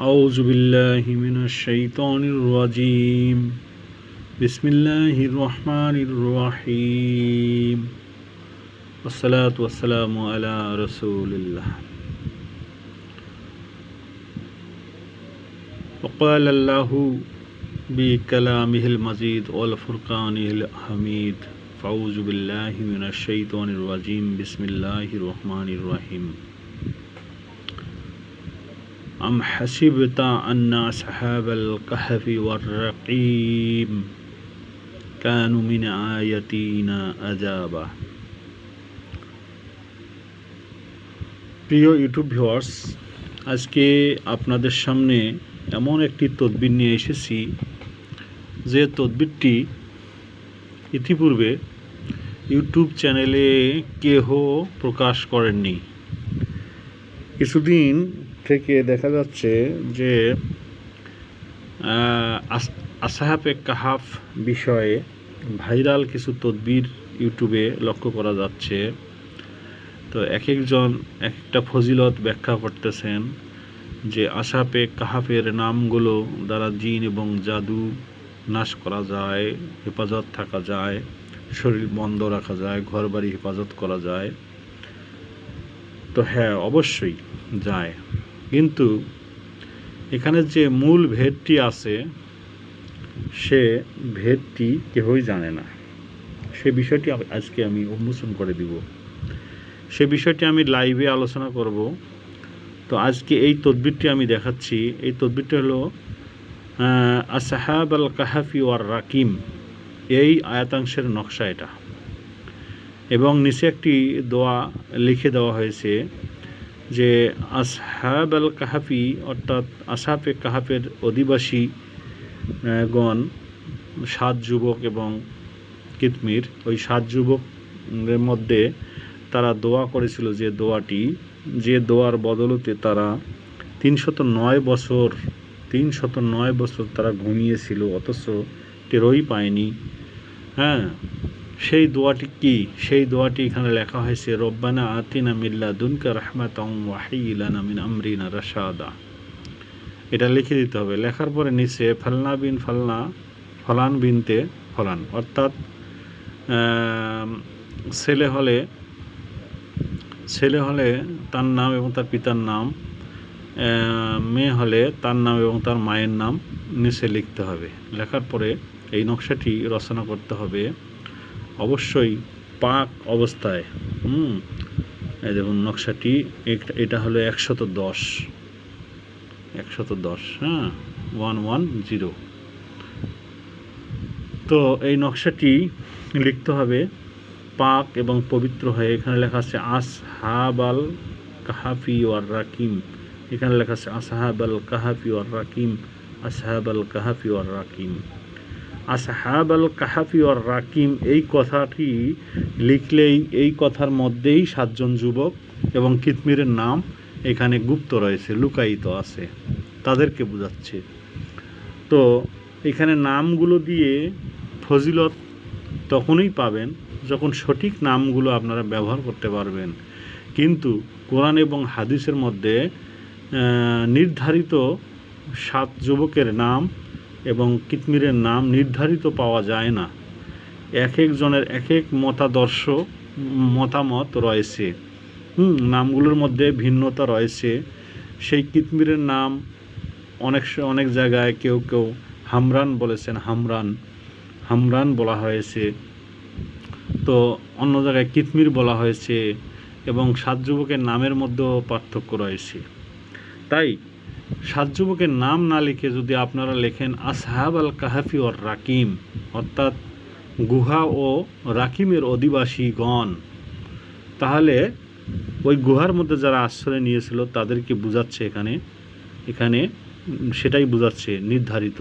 أعوذ بالله من الشيطان الرجيم. بسم الله الرحمن الرحيم. والصلاة والسلام على رسول الله. وقال الله بكلامه المجيد والفرقانه الحميد فأعوذ بالله من الشيطان الرجيم. بسم الله الرحمن الرحيم. أم حسبت أن أصحاب الكهف والرقيم كانوا من آياتنا عجابا প্রিয় YouTube viewers আজকে আপনাদের সামনে এমন একটি তদবির নিয়ে এসেছি যে তদবিরটি ইতিপূর্বে ইউটিউব চ্যানেলে কেহ প্রকাশ করেননি কিছুদিন থেকে দেখা যাচ্ছে যে আসাহাবে কাহাফ বিষয়ে ভাইরাল কিছু তদবির ইউটিউবে লক্ষ্য করা যাচ্ছে। তো এক একজন এক একটা ফজিলত ব্যাখ্যা করতেছেন যে আসাপে কাহাফের নামগুলো দ্বারা জিন এবং জাদু নাশ করা যায়, হেফাজত থাকা যায়, শরীর বন্ধ রাখা যায় ঘর বাড়ি হেফাজত করা যায়। তো হ্যাঁ অবশ্যই যায়। কিন্তু এখানে যে মূল ভেদটি আছে, সে ভেদটি কেউই জানে না। সে বিষয়টি আজকে আমি উন্মোচন করে দিব। সে বিষয়টি আমি লাইভে আলোচনা করব। তো আজকে এই তদবিরটি আমি দেখাচ্ছি। এই তদবিরটি হলো আসাহাব আল কাহাফি ওয়ার রাকিম এই আয়াতাংশের নকশা এটা। এবং নিচে একটি দোয়া লিখে দেওয়া হয়েছে যে আসহাব আল কাহাফি, অর্থাৎ আসাফে কাহাফের অধিবাসী গণ, সাত যুবক এবং কিতমির, ওই সাত যুবকের মধ্যে তারা দোয়া করেছিল যে দোয়াটি, যে দোয়ার বদলতে তারা তিনশত নয় বছর, তিনশত নয় বছর তারা ঘুমিয়েছিল, অথচ টেরোই পায়নি। হ্যাঁ সেই দোয়াটি কি? সেই দোয়াটি এখানে লেখা হয়েছে, রব্বানা আতিনা মিল্লা দুনকা রহমাতং আমরিনা রাশাদা। এটা লিখে দিতে হবে। লেখার পরে নিচে, ফালনা বিন ফালনা, ফলান বিনতে ফলান। অর্থাৎ ছেলে হলে ছেলে হলে তার নাম এবং তার পিতার নাম মেয়ে হলে তার নাম এবং তার মায়ের নাম নিচে লিখতে হবে। লেখার পরে এই নকশাটি রচনা করতে হবে। অবশ্যই পাক অবস্থায়। হুম? এই দেখুন নকশাটি, এটা- হলো একশত দশ একশত দশ হ্যাঁ? One one zero. তো এই নকশাটি লিখতে হবে পাক এবং পবিত্র হয়ে। এখানে লেখা আছে, আসহাবাল কাহাফি ওয়ার রাকিম। এখানে লেখা আছে, আসহাবাল কাহাফি ওয়ার রাকিম। আসহাবাল কাহাফি ওয়ার রাকিম। আসহাবাল কাহাফি ওয়ার রাকিম, এই কথাটি লিখলেই এই কথার মধ্যেই সাতজন যুবক এবং কিতমিরের নাম এখানে গুপ্ত রয়েছে, লুকায়িত আছে, তাদেরকে বোঝাচ্ছে। তো এখানে নামগুলো দিয়ে ফজিলত তখনই পাবেন যখন সঠিক নামগুলো আপনারা ব্যবহার করতে পারবেন। কিন্তু কোরআন এবং হাদিসের মধ্যে নির্ধারিত সাত যুবকের নাম এবং কিতমিরের নাম নির্ধারিত পাওয়া যায় না। এক একজনের এক এক মতাদর্শ, মতামত রয়েছে। হুম, নামগুলোর মধ্যে ভিন্নতা রয়েছে। সেই কিতমিরের নাম অনেক অনেক জায়গায় কেউ কেউ হামরান বলেছেন, হামরান। হামরান বলা হয়েছে। তো অন্য জায়গায় কিতমির বলা হয়েছে এবং সাত যুবকের নামের মধ্যেও পার্থক্য রয়েছে। তাই সাত যুবকের নাম না লিখে যদি আপনারা লেখেন আসহাব আল কাহাফি ওর রাকিম, অর্থাৎ গুহা ও রাকিমের অধিবাসীগণ, তাহলে ওই গুহার মধ্যে যারা আশ্রয় নিয়েছিল তাদেরকে বোঝাচ্ছে এখানে এখানে সেটাই বোঝাচ্ছে নির্ধারিত।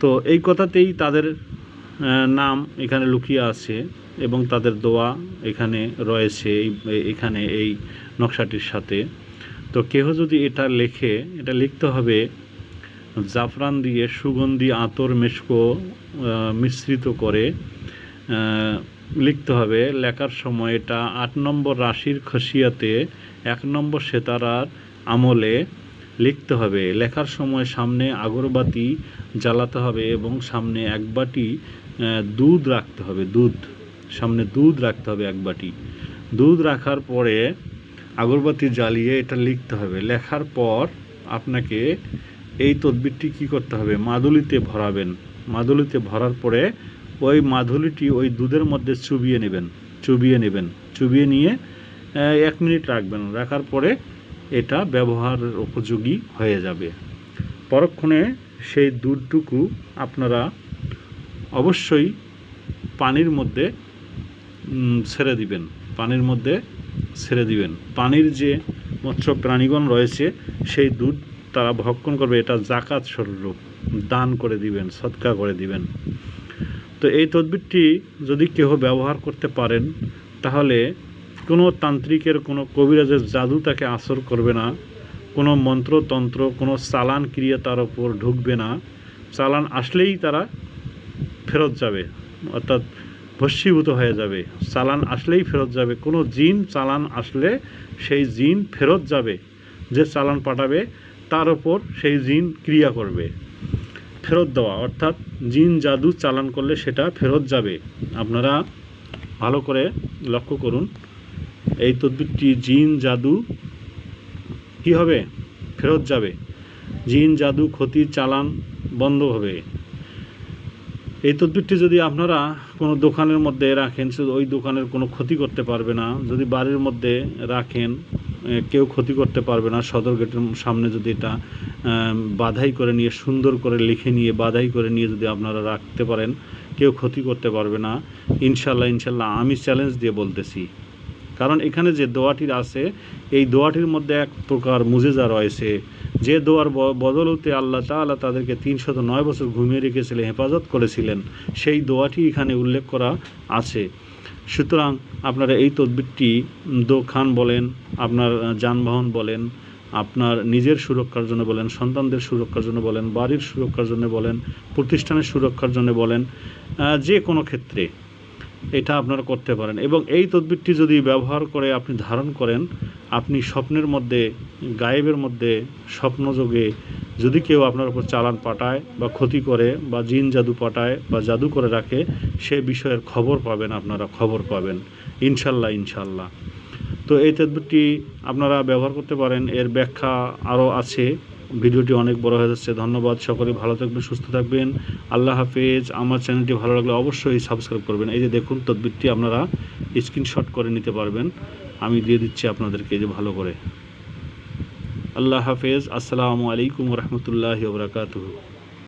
তো এই কথাতেই তাদের নাম এখানে লুকিয়ে আছে এবং তাদের দোয়া এখানে রয়েছে এখানে এই নকশাটির সাথে। তো কেহ যদি এটা লেখে, এটা লিখতে হবে, জাফরান দিয়ে সুগন্ধি, আতর, মেশকো মিশ্রিত করে লিখতে হবে, লেখার সময় এটা আট নম্বর রাশির খসিয়াতে, এক নম্বর সেতারার আমলে লিখতে হবে। লেখার সময় সামনে আগরবাতি জ্বালাতে হবে এবং সামনে এক বাটি দুধ রাখতে হবে, দুধ। সামনে দুধ রাখতে হবে এক বাটি। দুধ রাখার পরে আগরবাতি জ্বালিয়ে এটা লিখতে হবে। লেখার পর আপনাকে এই তদবিরটি কি করতে হবে? মাদুলিতে ভরাবেন। মাদুলিতে ভরার পরে ওই মাদুলিটি ওই দুধের মধ্যে চুবিয়ে নেবেন চুবিয়ে নেবেন, চুবিয়ে নিয়ে এক মিনিট রাখবেন। রাখার পরে এটা ব্যবহারের উপযোগী হয়ে যাবে। পরক্ষণে সেই দুধটুকু আপনারা অবশ্যই পানির মধ্যে ছেড়ে দিবেন। পানির মধ্যে ছেড়ে দিবেন। পানির যে মৎস্য প্রাণীগণ রয়েছে, সেই দুধ তারা ভক্ষণ করবে। এটা জাকাত স্বরূপ। দান করে দিবেন সৎকা করে দিবেন। তো এই তদবিরটি যদি কেউ ব্যবহার করতে পারেন, তাহলে কোনো তান্ত্রিকের, কোনো কবিরাজের জাদু তাকে আসর করবে না। কোনো মন্ত্রতন্ত্র, কোনো চালান ক্রিয়া তার ওপর ঢুকবে না। চালান আসলেই তারা ফেরত যাবে। অর্থাৎ ভস্মীভূত হয়ে যাবে। চালান আসলেই ফেরত যাবে। কোনো জিন চালান আসলে সেই জিন ফেরত যাবে। যে চালান পাঠাবে, তার ওপর সেই জিন ক্রিয়া করবে। ফেরত দেওয়া, অর্থাৎ জিন জাদু চালান করলে সেটা ফেরত যাবে। আপনারা ভালো করে লক্ষ্য করুন, এই তদ্বিরটি জিন জাদু কি হবে? ফেরত যাবে। জিন জাদু ক্ষতি চালান বন্ধ হবে। এই তদবিরটি যদি আপনারা কোনো দোকানের মধ্যে রাখেন সে ওই দোকানের কোনো ক্ষতি করতে পারবে না। যদি বাড়ির মধ্যে রাখেন কেউ ক্ষতি করতে পারবে না। সদর গেটের সামনে যদি এটা বাধাই করে নিয়ে, সুন্দর করে লিখে নিয়ে, বাধাই করে নিয়ে যদি আপনারা রাখতে পারেন, কেউ ক্ষতি করতে পারবে না। ইনশাল্লাহ ইনশাল্লাহ আমি চ্যালেঞ্জ দিয়ে বলতেছি। কারণ এখানে যে দোয়াটির আছে, এই দোয়াটির মধ্যে এক প্রকার মুজেজা রয়েছে। যে দোয়ার বদলতে আল্লাহ তাআলা তাদেরকে তিনশত নয় বছর ঘুমিয়ে রেখেছিলেন, হেফাজত করেছিলেন, সেই দোয়াটি এখানে উল্লেখ করা আছে। সুতরাং আপনারা এই তদবিরটি দোকান বলেন, আপনার যানবাহন বলেন, আপনার নিজের সুরক্ষার জন্য বলেন, সন্তানদের সুরক্ষার জন্য বলেন, বাড়ির সুরক্ষার জন্য বলেন, প্রতিষ্ঠানের সুরক্ষার জন্য বলেন যে কোনো ক্ষেত্রে এটা আপনারা করতে পারেন। এবং এই তদবিরটি যদি ব্যবহার করে আপনি ধারণ করেন, আপনি স্বপ্নের মধ্যে, গায়েবের মধ্যে স্বপ্নযোগে যদি কেউ আপনার উপর চালান পাঠায় বা ক্ষতি করে বা জিন জাদু পাঠায় বা জাদু করে রাখে, সে বিষয়ের খবর পাবেন, আপনারা খবর পাবেন। ইনশাল্লাহ ইনশাল্লাহ। তো এই তদবিরটি আপনারা ব্যবহার করতে পারেন। এর ব্যাখ্যা আরও আছে। ভিডিওটি অনেক বড় হয়ে যাচ্ছে। ধন্যবাদ সকলে, ভালো থাকবেন, সুস্থ থাকবেন। আল্লাহ হাফেজ। আমার চ্যানেলটি ভালো লাগলে অবশ্যই সাবস্ক্রাইব করবেন। এই যে দেখুন, তদবিরটি আপনারা স্ক্রিনশট করে নিতে পারবেন। আমি দিয়ে দিচ্ছি আপনাদেরকে যে ভালো করে। আল্লাহ হাফেজ। আসসালামু আলাইকুম রহমতুল্লাহি ওবরাকাতুহু